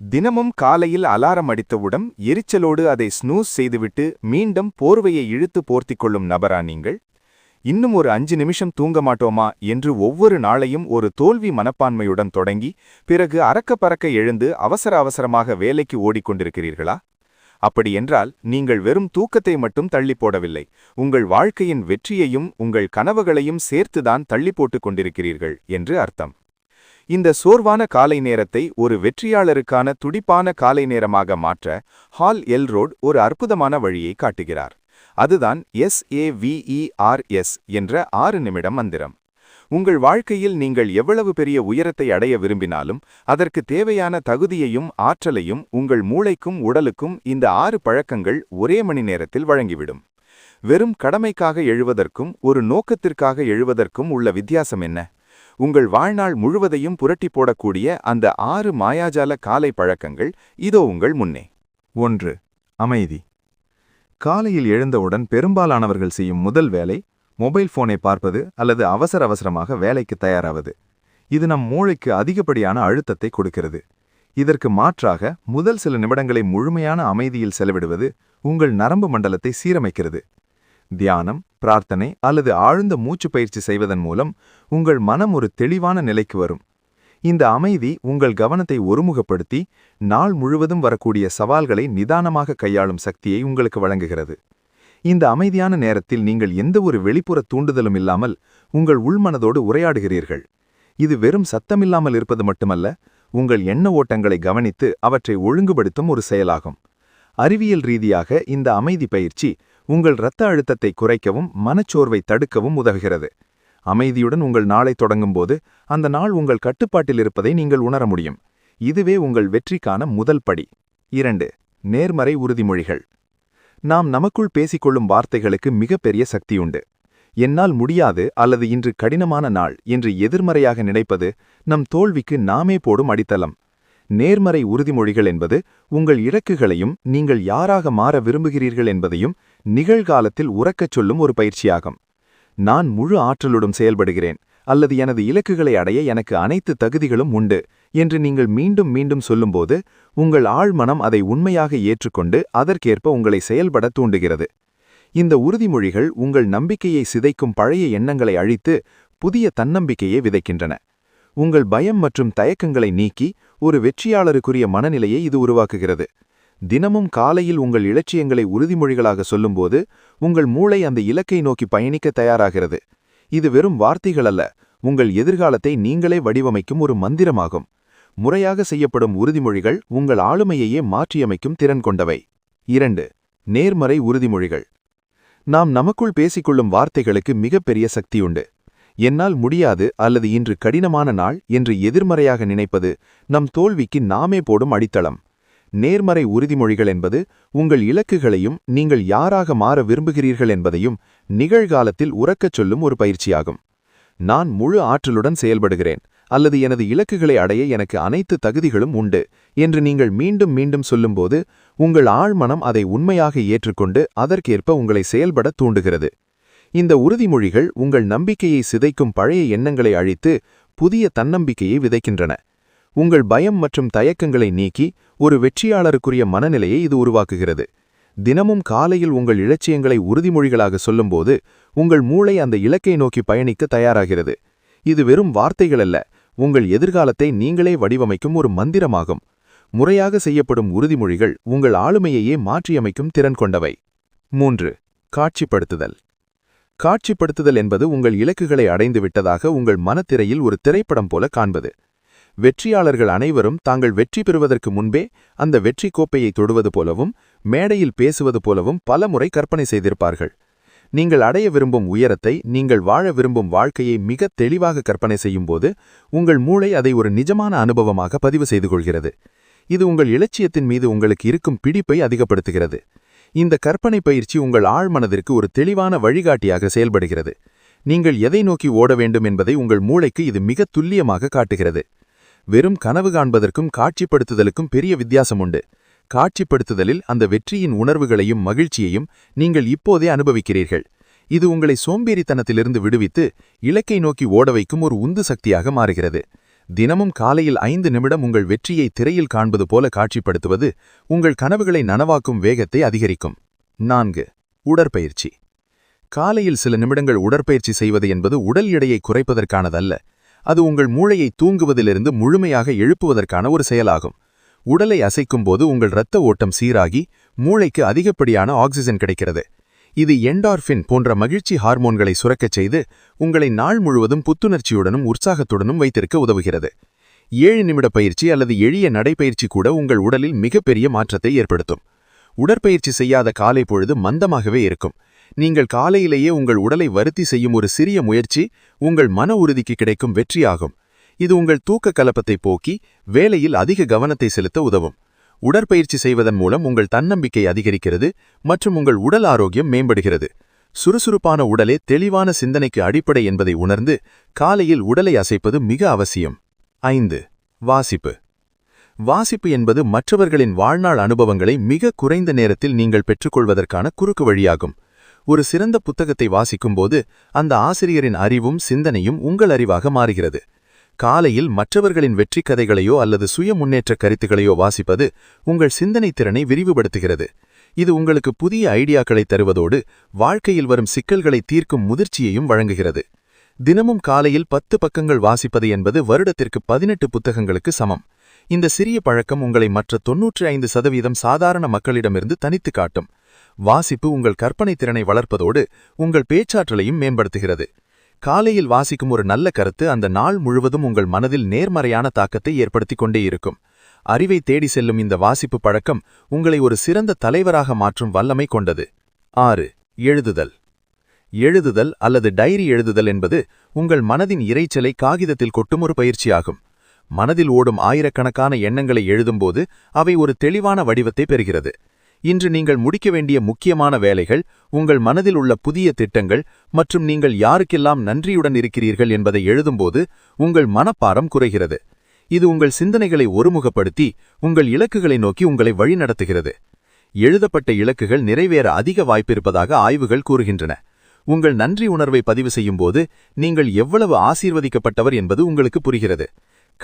தினமும் காலையில் அலாரம் அடித்தவுடன் எரிச்சலோடு அதை ஸ்னூஸ் செய்துவிட்டு மீண்டும் போர்வையை இழுத்து போர்த்திக் கொள்ளும் நபரா நீங்கள்? இன்னும் ஒரு அஞ்சு நிமிஷம் தூங்க மாட்டோமா என்று ஒவ்வொரு நாளையும் ஒரு தோல்வி மனப்பான்மையுடன் தொடங்கி பிறகு அறக்க பறக்க எழுந்து அவசர அவசரமாக வேலைக்கு ஓடிக்கொண்டிருக்கிறீர்களா? அப்படியென்றால் நீங்கள் வெறும் தூக்கத்தை மட்டும் தள்ளி போடவில்லை. உங்கள் வாழ்க்கையின் வெற்றியையும் உங்கள் கனவுகளையும் சேர்த்துதான் தள்ளி போட்டுக் கொண்டிருக்கிறீர்கள் என்று அர்த்தம். இந்த சோர்வான காலை நேரத்தை ஒரு வெற்றியாளருக்கான துடிப்பான காலை நேரமாக மாற்ற ஹால் எல்ரோட் ஒரு அற்புதமான வழியை காட்டுகிறார். அதுதான் எஸ்ஏவிஇஆர்எஸ் என்ற ஆறு நிமிடம் மந்திரம். உங்கள் வாழ்க்கையில் நீங்கள் எவ்வளவு பெரிய உயரத்தை அடைய விரும்பினாலும் அதற்கு தேவையான தகுதியையும் ஆற்றலையும் உங்கள் மூளைக்கும் உடலுக்கும் இந்த ஆறு பழக்கங்கள் ஒரே மணி நேரத்தில் வழங்கிவிடும். வெறும் கடமைக்காக எழுவதற்கும் ஒரு நோக்கத்திற்காக எழுவதற்கும் உள்ள வித்தியாசம் என்ன? உங்கள் வாழ்நாள் முழுவதையும் புரட்டி போடக்கூடிய அந்த ஆறு மாயாஜால காலை பழக்கங்கள் இதோ உங்கள் முன்னே. ஒன்று. அமைதி. காலையில் எழுந்தவுடன் பெரும்பாலானவர்கள் செய்யும் முதல் வேலை மொபைல் போனை பார்ப்பது அல்லது அவசர அவசரமாக வேலைக்கு தயாராவது. இது நம் மூளைக்கு அதிகப்படியான அழுத்தத்தை கொடுக்கிறது. இதற்கு மாற்றாக முதல் சில நிமிடங்களை முழுமையான அமைதியில் செலவிடுவது உங்கள் நரம்பு மண்டலத்தை சீரமைக்கிறது. தியானம் பிரார்த்தனை அல்லது ஆழ்ந்த மூச்சு பயிற்சி செய்வதன் மூலம் உங்கள் மனம் ஒரு தெளிவான நிலைக்கு வரும். இந்த அமைதி உங்கள் கவனத்தை ஒருமுகப்படுத்தி நாள் முழுவதும் வரக்கூடிய சவால்களை நிதானமாக கையாளும் சக்தியை உங்களுக்கு வழங்குகிறது. இந்த அமைதியான நேரத்தில் நீங்கள் எந்த ஒரு வெளிப்புற தூண்டுதலும் இல்லாமல் உங்கள் உள்மனதோடு உரையாடுகிறீர்கள். இது வெறும் சத்தமில்லாமல் இருப்பது மட்டுமல்ல உங்கள் எண்ண ஓட்டங்களை கவனித்து அவற்றை ஒழுங்குபடுத்தும் ஒரு செயலாகும். அறிவியல் ரீதியாக இந்த அமைதி பயிற்சி உங்கள் இரத்த அழுத்தத்தை குறைக்கவும் மனச்சோர்வை தடுக்கவும் உதவுகிறது. அமைதியுடன் உங்கள் நாளை தொடங்கும்போது அந்த நாள் உங்கள் கட்டுப்பாட்டில் இருப்பதை நீங்கள் உணர முடியும். இதுவே உங்கள் வெற்றிக்கான முதல் படி. இரண்டு நேர்மறை உறுதிமொழிகள். நாம் நமக்குள் பேசிக்கொள்ளும் வார்த்தைகளுக்கு மிகப்பெரிய சக்தியுண்டு என்னால் முடியாது அல்லது இன்று கடினமான நாள் என்று எதிர்மறையாக நினைப்பது நம் தோல்விக்கு நாமே போடும் அடித்தளம். நேர்மறை உறுதிமொழிகள் என்பது உங்கள் இலக்குகளையும் நீங்கள் யாராக மாற விரும்புகிறீர்கள் என்பதையும் நிகழ்காலத்தில் உறக்கச் சொல்லும் ஒரு பயிற்சியாகும். நான் முழு ஆற்றலுடன் செயல்படுகிறேன் அல்லது எனது இலக்குகளை அடைய எனக்கு அனைத்து தகுதிகளும் உண்டு என்று நீங்கள் மீண்டும் மீண்டும் சொல்லும்போது உங்கள் ஆழ்மனம் அதை உண்மையாக ஏற்றுக்கொண்டு அதற்கேற்ப உங்களை செயல்பட தூண்டுகிறது. இந்த உறுதிமொழிகள் உங்கள் நம்பிக்கையை சிதைக்கும் பழைய எண்ணங்களை அழித்து புதிய தன்னம்பிக்கையை விதைக்கின்றன. உங்கள் பயம் மற்றும் தயக்கங்களை நீக்கி ஒரு வெற்றியாளருக்குரிய மனநிலையை இது உருவாக்குகிறது. தினமும் காலையில் உங்கள் இலட்சியங்களை உறுதிமொழிகளாக சொல்லும்போது உங்கள் மூளை அந்த இலக்கை நோக்கி பயணிக்க தயாராகிறது. இது வெறும் வார்த்தைகள் அல்ல உங்கள் எதிர்காலத்தை நீங்களே வடிவமைக்கும் ஒரு மந்திரமாகும். முறையாக செய்யப்படும் உறுதிமொழிகள் உங்கள் ஆளுமையையே மாற்றியமைக்கும் திறன் கொண்டவை. இரண்டு நேர்மறை உறுதிமொழிகள். நாம் நமக்குள் பேசிக்கொள்ளும் வார்த்தைகளுக்கு மிகப்பெரிய சக்தியுண்டு என்னால் முடியாது அல்லது இன்று கடினமான நாள் என்று எதிர்மறையாக நினைப்பது நம் தோல்விக்கு நாமே போடும் அடித்தளம். நேர்மறை உறுதிமொழிகள் என்பது உங்கள் இலக்குகளையும் நீங்கள் யாராக மாற விரும்புகிறீர்கள் என்பதையும் நிகழ்காலத்தில் உறக்கச் சொல்லும் ஒரு பயிற்சியாகும். நான் முழு ஆற்றலுடன் செயல்படுகிறேன் அல்லது எனது இலக்குகளை அடைய எனக்கு அனைத்து தகுதிகளும் உண்டு என்று நீங்கள் மீண்டும் மீண்டும் சொல்லும்போது உங்கள் ஆழ்மனம் அதை உண்மையாக ஏற்றுக்கொண்டு அதற்கேற்ப உங்களை செயல்பட தூண்டுகிறது. இந்த உறுதிமொழிகள் உங்கள் நம்பிக்கையை சிதைக்கும் பழைய எண்ணங்களை அழித்து புதிய தன்னம்பிக்கையை விதைக்கின்றன. உங்கள் பயம் மற்றும் தயக்கங்களை நீக்கி ஒரு வெற்றியாளருக்குரிய மனநிலையை இது உருவாக்குகிறது. தினமும் காலையில் உங்கள் இலட்சியங்களை உறுதிமொழிகளாக சொல்லும்போது உங்கள் மூளை அந்த இலக்கை நோக்கி பயணிக்க தயாராகிறது. இது வெறும் வார்த்தைகள் அல்ல உங்கள் எதிர்காலத்தை நீங்களே வடிவமைக்கும் ஒரு மந்திரமாகும். முறையாக செய்யப்படும் உறுதிமொழிகள் உங்கள் ஆளுமையையே மாற்றியமைக்கும் திறன் கொண்டவை. மூன்று காட்சிப்படுத்துதல். காட்சிப்படுத்துதல் என்பது உங்கள் இலக்குகளை அடைந்து விட்டதாக உங்கள் மனத்திரையில் ஒரு திரைப்படம் போல காண்பது. வெற்றியாளர்கள் அனைவரும் தாங்கள் வெற்றி பெறுவதற்கு முன்பே அந்த வெற்றி கோப்பையை தொடுவது போலவும் மேடையில் பேசுவது போலவும் பல முறை கற்பனை செய்திருப்பார்கள். நீங்கள் அடைய விரும்பும் உயரத்தை நீங்கள் வாழ விரும்பும் வாழ்க்கையை மிக தெளிவாக கற்பனை செய்யும்போது உங்கள் மூளை அதை ஒரு நிஜமான அனுபவமாக பதிவு செய்து கொள்கிறது. இது உங்கள் இலட்சியத்தின் மீது உங்களுக்கு இருக்கும் பிடிப்பை அதிகப்படுத்துகிறது. இந்த கற்பனை பயிற்சி உங்கள் ஆழ்மனதிற்கு ஒரு தெளிவான வழிகாட்டியாக செயல்படுகிறது. நீங்கள் எதை நோக்கி ஓட வேண்டும் என்பதை உங்கள் மூளைக்கு இது மிக துல்லியமாக காட்டுகிறது. வெறும் கனவு காண்பதற்கும் காட்சிப்படுத்துதலுக்கும் பெரிய வித்தியாசம் உண்டு. காட்சிப்படுத்துதலில் அந்த வெற்றியின் உணர்வுகளையும் மகிழ்ச்சியையும் நீங்கள் இப்போதே அனுபவிக்கிறீர்கள். இது உங்களை சோம்பேறித்தனத்திலிருந்து விடுவித்து இலக்கை நோக்கி ஓட வைக்கும் ஒரு உந்து சக்தியாக மாறுகிறது. தினமும் காலையில் ஐந்து நிமிடம் உங்கள் வெற்றியை திரையில் காண்பது போல காட்சிப்படுத்துவது உங்கள் கனவுகளை நனவாக்கும் வேகத்தை அதிகரிக்கும். நான்கு உடற்பயிற்சி. காலையில் சில நிமிடங்கள் உடற்பயிற்சி செய்வது என்பது உடல் எடையை குறைப்பதற்கானதல்ல. அது உங்கள் மூளையை தூங்குவதிலிருந்து முழுமையாக எழுப்புவதற்கான ஒரு செயலாகும். உடலை அசைக்கும் போது உங்கள் இரத்த ஓட்டம் சீராகி மூளைக்கு அதிகப்படியான ஆக்சிஜன் கிடைக்கிறது. இது என்டார்ஃபின் போன்ற மகிழ்ச்சி ஹார்மோன்களை சுரக்கச் செய்து உங்களை நாள் முழுவதும் புத்துணர்ச்சியுடனும் உற்சாகத்துடனும் வைத்திருக்க உதவுகிறது. ஏழு நிமிட பயிற்சி அல்லது எளிய நடைப்பயிற்சி கூட உங்கள் உடலில் மிகப்பெரிய மாற்றத்தை ஏற்படுத்தும். உடற்பயிற்சி செய்யாத காலை பொழுது மந்தமாகவே இருக்கும். நீங்கள் காலையிலேயே உங்கள் உடலை வருத்தி செய்யும் ஒரு சிறிய முயற்சி உங்கள் மன உறுதிக்கு கிடைக்கும் வெற்றியாகும். இது உங்கள் தூக்க கலப்பத்தை போக்கி வேலையில் அதிக கவனத்தை செலுத்த உதவும். உடற்பயிற்சி செய்வதன் மூலம் உங்கள் தன்னம்பிக்கை அதிகரிக்கிறது மற்றும் உங்கள் உடல் ஆரோக்கியம் மேம்படுகிறது. சுறுசுறுப்பான உடலே தெளிவான சிந்தனைக்கு அடிப்படை என்பதை உணர்ந்து காலையில் உடலை அசைப்பது மிக அவசியம். ஐந்து வாசிப்பு. வாசிப்பு என்பது மற்றவர்களின் வாழ்நாள் அனுபவங்களை மிக குறைந்த நேரத்தில் நீங்கள் பெற்றுக்கொள்வதற்கான குறுக்கு வழியாகும். ஒரு சிறந்த புத்தகத்தை வாசிக்கும்போது அந்த ஆசிரியரின் அறிவும் சிந்தனையும் உங்கள் அறிவாக மாறுகிறது. காலையில் மற்றவர்களின் வெற்றி கதைகளையோ அல்லது சுய முன்னேற்ற கருத்துகளையோ வாசிப்பது உங்கள் சிந்தனை திறனை விரிவுபடுத்துகிறது. இது உங்களுக்கு புதிய ஐடியாக்களை தருவதோடு வாழ்க்கையில் வரும் சிக்கல்களை தீர்க்கும் முதிர்ச்சியையும் வழங்குகிறது. தினமும் காலையில் பத்து பக்கங்கள் வாசிப்பது என்பது வருடத்திற்கு பதினெட்டு புத்தகங்களுக்கு சமம். இந்த சிறிய பழக்கம் உங்களை மற்ற தொன்னூற்றி ஐந்து சதவீதம் சாதாரண மக்களிடமிருந்து தனித்து காட்டும். வாசிப்பு உங்கள் கற்பனை திறனை வளர்ப்பதோடு உங்கள் பேச்சாற்றலையும் மேம்படுத்துகிறது. காலையில் வாசிக்கும் ஒரு நல்ல கருத்து அந்த நாள் முழுவதும் உங்கள் மனதில் நேர்மறையான தாக்கத்தை ஏற்படுத்திக் கொண்டே இருக்கும். அறிவை தேடி செல்லும் இந்த வாசிப்பு பழக்கம் உங்களை ஒரு சிறந்த தலைவராக மாற்றும் வல்லமை கொண்டது. ஆறு எழுதுதல். எழுதுதல் அல்லது டைரி எழுதுதல் என்பது உங்கள் மனதின் இரைச்சலை காகிதத்தில் கொட்டும் ஒரு பயிற்சியாகும். மனதில் ஓடும் ஆயிரக்கணக்கான எண்ணங்களை எழுதும்போது அவை ஒரு தெளிவான வடிவத்தை பெறுகிறது. இன்று நீங்கள் முடிக்க வேண்டிய முக்கியமான வேலைகள் உங்கள் மனதில் உள்ள புதிய திட்டங்கள் மற்றும் நீங்கள் யாருக்கெல்லாம் நன்றியுடன் இருக்கிறீர்கள் என்பதை எழுதும்போது உங்கள் மனப்பாரம் குறைகிறது. இது உங்கள் சிந்தனைகளை ஒருமுகப்படுத்தி உங்கள் இலக்குகளை நோக்கி உங்களை வழிநடத்துகிறது. எழுதப்பட்ட இலக்குகள் நிறைவேற அதிக வாய்ப்பிருப்பதாக ஆய்வுகள் கூறுகின்றன. உங்கள் நன்றி உணர்வை பதிவு செய்யும்போது நீங்கள் எவ்வளவு ஆசீர்வதிக்கப்பட்டவர் என்பது உங்களுக்கு புரிகிறது.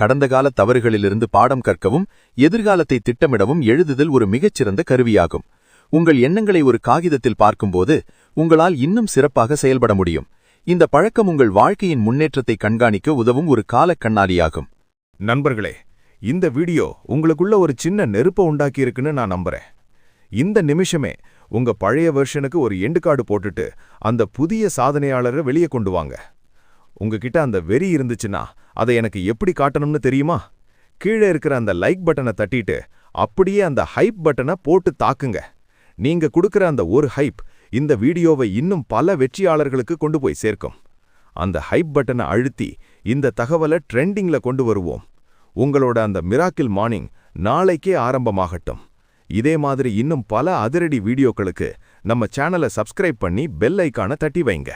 கடந்த கால தவறுகளிலிருந்து பாடம் கற்கவும் எதிர்காலத்தை திட்டமிடவும் எழுதுதல் ஒரு மிகச்சிறந்த கருவியாகும். உங்கள் எண்ணங்களை ஒரு காகிதத்தில் பார்க்கும்போது உங்களால் இன்னும் சிறப்பாக செயல்பட முடியும். இந்த பழக்கம் உங்கள் வாழ்க்கையின் முன்னேற்றத்தை கண்காணிக்க உதவும் ஒரு காலக் கண்ணாடியாகும். நண்பர்களே இந்த வீடியோ உங்களுக்குள்ள ஒரு சின்ன நெருப்ப உண்டாக்கியிருக்குன்னு நான் நம்புறேன். இந்த நிமிஷமே உங்க பழைய வெர்ஷனுக்கு ஒரு எண்டு கார்டு போட்டுட்டு அந்த புதிய சாதனையாளரை வெளியே கொண்டு வாங்க. உங்ககிட்ட அந்த வெறி இருந்துச்சுன்னா அதை எனக்கு எப்படி காட்டணும்னு தெரியுமா? கீழே இருக்கிற அந்த லைக் பட்டனை தட்டிட்டு அப்படியே அந்த ஹைப் பட்டனை போட்டு தாக்குங்க. நீங்க கொடுக்குற அந்த ஒரு ஹைப் இந்த வீடியோவை இன்னும் பல வெற்றியாளர்களுக்கு கொண்டு போய் சேர்க்கும். அந்த ஹைப் பட்டனை அழுத்தி இந்த தகவலை ட்ரெண்டிங்கில் கொண்டு வருவோம். உங்களோட அந்த மிராக்கிள் மார்னிங் நாளைக்கே ஆரம்பமாகட்டும். இதே மாதிரி இன்னும் பல அதிரடி வீடியோக்களுக்கு நம்ம சேனலை சப்ஸ்கிரைப் பண்ணி பெல் ஐக்கானை தட்டி வைங்க.